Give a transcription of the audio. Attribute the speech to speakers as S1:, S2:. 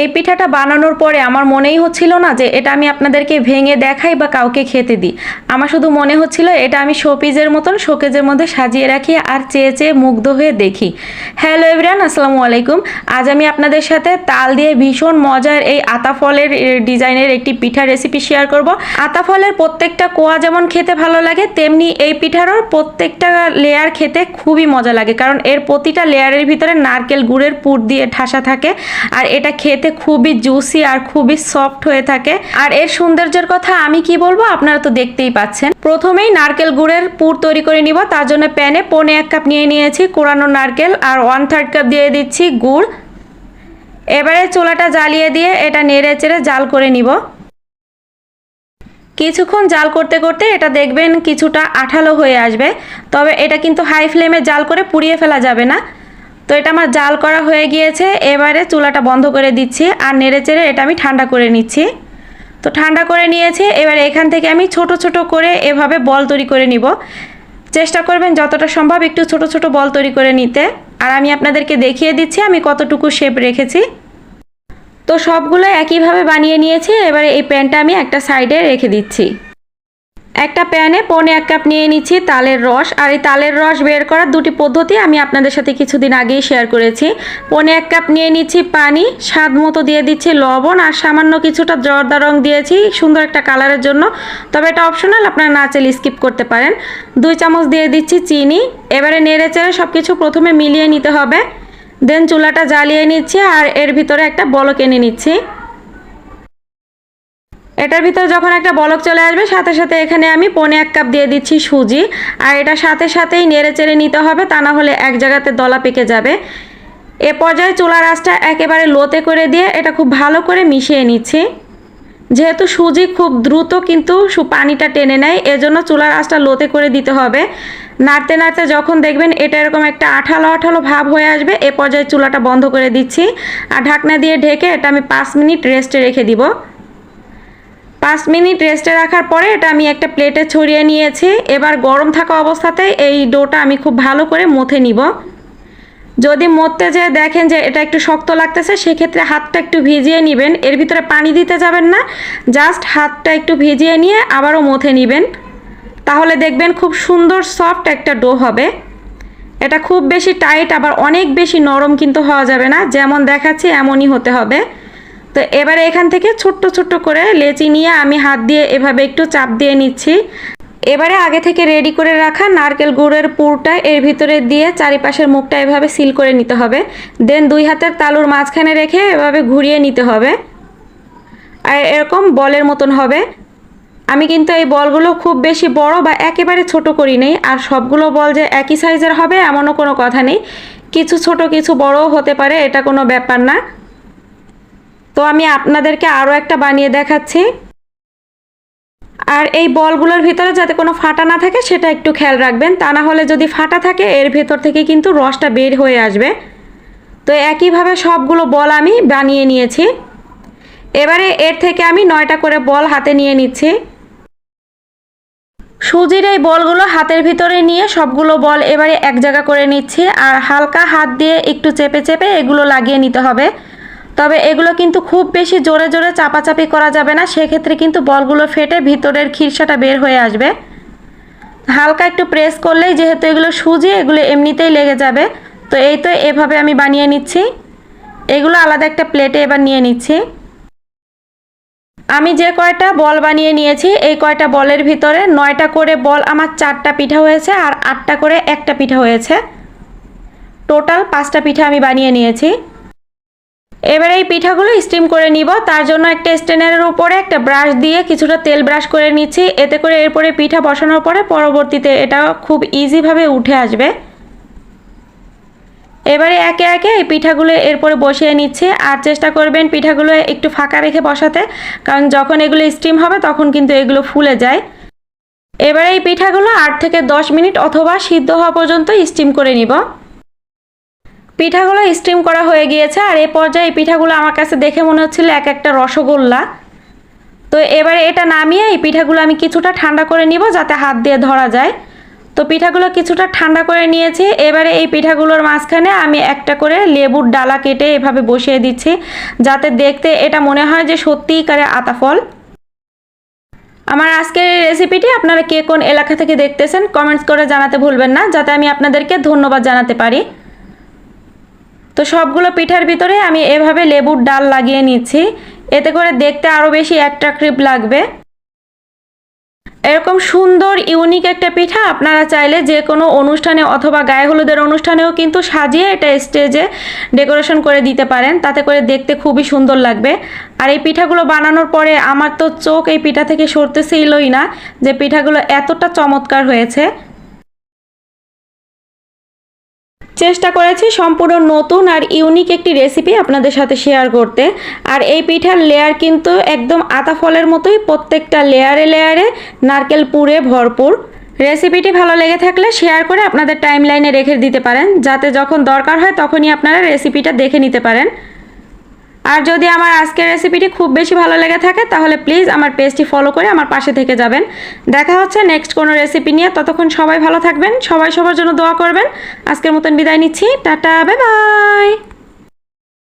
S1: এই পিঠাটা বানানোর পরে আমার মনেই হচ্ছিল না যে এটা আমি আপনাদেরকে ভেঙে দেখাই বা কাউকে খেতে দিই। আমার শুধু মনে হচ্ছিল এটা আমি শোপিজের মতন শোকেজের মধ্যে সাজিয়ে রাখি আর চেয়ে চেয়ে মুগ্ধ হয়ে দেখি। হ্যালো এভরিয়ান আসসালামু আলাইকুম। আজ আমি আপনাদের সাথে তাল দিয়ে ভীষণ মজার এই আতা ফলের ডিজাইনের একটি পিঠা রেসিপি শেয়ার করব। আতা ফলের প্রত্যেকটা কোয়া যেমন খেতে ভালো লাগে, তেমনি এই পিঠারও প্রত্যেকটা লেয়ার খেতে খুবই মজা লাগে, কারণ এর প্রতিটা লেয়ারের ভিতরে নারকেল গুড়ের পুর দিয়ে ঠাসা থাকে। আর এটা খেতে খুবই জুসি আর খুবই সফট হয়ে থাকে। আর এর সৌন্দর্যের কথা আমি কি বলব? আপনারা তো দেখতেই পাচ্ছেন। প্রথমেই নারকেল গুড়ের পুর তৈরি করে নিব। তার জন্য প্যানে পনে এক কাপ নিয়ে নিয়েছি কোরানো নারকেল আর ওয়ান থার্ড কাপ দিয়ে দিচ্ছি গুড়। এবারে চুলাটা জ্বালিয়ে দিয়ে এটা নেড়ে চেড়ে জাল করে নিব। কিছুক্ষণ জাল করতে করতে এটা দেখবেন কিছুটা আঠালো হয়ে আসবে। তবে এটা কিন্তু হাই ফ্লেমে জাল করে পুড়িয়ে ফেলা যাবে না। তো এটা আমার জাল করা হয়ে গিয়েছে, এবারে চুলাটা বন্ধ করে দিচ্ছি আর নেড়ে চেড়ে এটা আমি ঠান্ডা করে নিচ্ছি। তো ঠান্ডা করে নিয়েছি, এবার এখান থেকে আমি ছোট ছোট করে এভাবে বল তৈরি করে নিব। চেষ্টা করবেন যতটা সম্ভব একটু ছোট ছোট বল তৈরি করে নিতে। আর আমি আপনাদেরকে দেখিয়ে দিচ্ছি আমি কতটুকু শেপ রেখেছি। তো সবগুলো একইভাবে বানিয়ে নিয়েছি, এবারে এই প্যানটা আমি একটা সাইডে রেখে দিচ্ছি। একটা প্যানে পনে এক কাপ নিয়ে নিচ্ছি তালের রস আর এই তালের রস বের করার দুটি পদ্ধতি আমি আপনাদের সাথে কিছুদিন আগেই শেয়ার করেছি। পনে এক কাপ নিয়ে নিচ্ছি পানি, স্বাদ মতো দিয়ে দিচ্ছি লবণ আর সামান্য কিছুটা জর্দা রং দিয়েছি সুন্দর একটা কালারের জন্য। তবে এটা অপশনাল আপনারা না চাইলে স্কিপ করতে পারেন। দুই চামচ দিয়ে দিচ্ছি চিনি, এবারে নেড়ে চেড়ে সব কিছু প্রথমে মিলিয়ে নিতে হবে। দেন চুলাটা জ্বালিয়ে নিচ্ছি আর এর ভিতরে একটা বলক এনে নিচ্ছি। এটার ভিতরে যখন একটা বলক চলে আসবে, সাথে সাথে এখানে আমি পনে এক কাপ দিয়ে দিচ্ছি সুজি। আর এটা সাথে সাথেই নেড়ে চেড়ে নিতে হবে, তা না হলে এক জায়গাতে দলা পেকে যাবে। এ পর্যায়ে চুলার আঁচটা একেবারে লোতে করে দিয়ে এটা খুব ভালো করে মিশিয়ে নিচ্ছি। যেহেতু সুজি খুব দ্রুত কিন্তু পানিটা টেনে নেয়, এজন্য চুলার আঁচটা লোতে করে দিতে হবে। নাড়তে নাড়তে যখন দেখবেন এটা এরকম একটা আঠালো আঠালো ভাব হয়ে আসবে, এ পর্যায়ে চুলাটা বন্ধ করে দিচ্ছি। আর ঢাকনা দিয়ে ঢেকে এটা আমি পাঁচ মিনিট রেস্টে রেখে দিব। পাঁচ মিনিট রেস্টে রাখার পরে এটা আমি একটা প্লেটে ছড়িয়ে নিয়েছি। এবার গরম থাকা অবস্থাতে এই ডোটা আমি খুব ভালো করে মথে নিব। যদি মরতে যে দেখেন যে এটা একটু শক্ত লাগতেছে, সেক্ষেত্রে হাতটা একটু ভিজিয়ে নেবেন। এর ভিতরে পানি দিতে যাবেন না জাস্ট হাতটা একটু ভিজিয়ে নিয়ে আবারও মথে নেবেন। তাহলে দেখবেন খুব সুন্দর সফট একটা ডো হবে। এটা খুব বেশি টাইট আবার অনেক বেশি নরম কিন্তু হওয়া যাবে না। যেমন দেখাচ্ছি, এমনই হতে হবে। তো এবারে এখান থেকে ছোট্ট ছোট্ট করে লেচি নিয়ে আমি হাত দিয়ে এভাবে একটু চাপ দিয়ে নিচ্ছি। এবারে আগে থেকে রেডি করে রাখা নারকেল গুড়ের পুরটা এর ভিতরে দিয়ে চারিপাশের মুখটা এভাবে সিল করে নিতে হবে। দেন দুই হাতের তালুর মাঝখানে রেখে এভাবে ঘুরিয়ে নিতে হবে। আর এরকম বলের মতন হবে। আমি কিন্তু এই বলগুলো খুব বেশি বড় বা একেবারে ছোট করি নেই। আর সবগুলো বল যে একই সাইজের হবে এমনও কোনো কথা নেই। কিছু ছোট, কিছু বড়ও হতে পারে, এটা কোনো ব্যাপার না। তো আমি আপনাদেরকে আরও একটা বানিয়ে দেখাচ্ছি। আর এই বলগুলোর ভিতরে যাতে কোনো ফাটা না থাকে, সেটা একটু খেয়াল রাখবেন। তা না হলে যদি ফাটা থাকে, এর ভেতর থেকে কিন্তু রসটা বের হয়ে আসবে। তো একইভাবে সবগুলো বল আমি বানিয়ে নিয়েছি। এবারে এর থেকে আমি নয়টা করে বল হাতে নিয়ে নিচ্ছি। সুজির এই বলগুলো হাতের ভিতরে নিয়ে সবগুলো বল এবারে এক জায়গা করে নিচ্ছি। আর হালকা হাত দিয়ে একটু চেপে চেপে এগুলো লাগিয়ে নিতে হবে। তবে এগুলো কিন্তু খুব বেশি জোরে জোরে চাপাচাপি করা যাবে না, সেক্ষেত্রে কিন্তু বলগুলো ফেটে ভিতরের খিরসাটা বের হয়ে আসবে। হালকা একটু প্রেস করলেই যেহেতু এগুলো সুজি, এগুলো এমনিতেই লেগে যাবে। তো এই তো এভাবে আমি বানিয়ে নিচ্ছি। এগুলো আলাদা একটা প্লেটে এবার নিয়ে নিচ্ছি। আমি যে কয়টা বল বানিয়ে নিয়েছি, এই কয়টা বলের ভিতরে নয়টা করে বল আমার চারটা পিঠা হয়েছে আর আটটা করে একটা পিঠা হয়েছে। টোটাল পাঁচটা পিঠা আমি বানিয়ে নিয়েছি। এবার এই পিঠাগুলো স্টিম করে নিব। তার জন্য একটা স্ট্যান্ডের উপরে একটা ব্রাশ দিয়ে কিছুটা তেল ব্রাশ করে নিচ্ছি। এতে করে এরপরে পিঠা বসানোর পরে পরবর্তীতে এটা খুব ইজিভাবে উঠে আসবে। এবারে একে একে এই পিঠাগুলো এরপরে বসিয়ে নিচ্ছি। আর চেষ্টা করবেন পিঠাগুলো একটু ফাঁকা রেখে বসাতে। কারণ যখন এগুলো স্টিম হবে, তখন কিন্তু এগুলো ফুলে যায়। এবারে এই পিঠাগুলো আট থেকে দশ মিনিট অথবা সিদ্ধ হওয়া পর্যন্ত স্টিম করে নিব। পিঠাগুলো স্টিম করা হয়ে গিয়েছে আর এই পর্যায়ে এই পিঠাগুলো আমার কাছে দেখে মনে হচ্ছিল এক একটা রসগোল্লা। তো এবারে এটা নামিয়ে এই পিঠাগুলো আমি কিছুটা ঠান্ডা করে নিব যাতে হাত দিয়ে ধরা যায়। তো পিঠাগুলো কিছুটা ঠান্ডা করে নিয়েছি। এবারে এই পিঠাগুলোর মাঝখানে আমি একটা করে লেবুর ডালা কেটে এভাবে বসিয়ে দিচ্ছি যাতে দেখতে এটা মনে হয় যে সত্যিই কারে আতা ফল আমার আজকের রেসিপিটি আপনারা কে কোন এলাকা থেকে দেখতেছেন কমেন্টস করে জানাতে ভুলবেন না, যাতে আমি আপনাদেরকে ধন্যবাদ জানাতে পারি। তো সবগুলো পিঠার ভিতরে আমি এভাবে লেবুর ডাল লাগিয়ে নিচ্ছি। এতে করে দেখতে আরও বেশি অ্যাট্রাক্টিভ লাগবে। এরকম সুন্দর ইউনিক একটা পিঠা আপনারা চাইলে যে কোনো অনুষ্ঠানে অথবা গায়ে হলুদের অনুষ্ঠানেও কিন্তু সাজিয়ে এটা স্টেজে ডেকোরেশন করে দিতে পারেন। তাতে করে দেখতে খুবই সুন্দর লাগবে। আর এই পিঠাগুলো বানানোর পরে আমার তো চোখ এই পিঠা থেকে সরতেছিলই না যে পিঠাগুলো এতটা চমৎকার হয়েছে। চেষ্টা করেছি সম্পূর্ণ নতুন আর ইউনিক একটি রেসিপি আপনাদের সাথে শেয়ার করতে। আর এই পিঠার লেয়ার কিন্তু একদম আতা ফলের মতোই প্রত্যেকটা লেয়ারে লেয়ারে নারকেল পুরে ভরপুর। রেসিপিটি ভালো লেগে থাকলে শেয়ার করে আপনাদের টাইম লাইনে রেখে দিতে পারেন। যাতে যখন দরকার হয় তখনই আপনারা রেসিপিটা দেখে নিতে পারেন। আর যদি আমার আজকের রেসিপিটি খুব বেশি ভালো লেগে থাকে, তাহলে প্লিজ আমার পেজটি ফলো করে আমার পাশে থেকে যাবেন। দেখা হচ্ছে নেক্সট কোনো রেসিপি নিয়ে। ততক্ষণ সবাই ভালো থাকবেন, সবাই সবার জন্য দোয়া করবেন। আজকের মতন বিদায় নিচ্ছি। Tata bye bye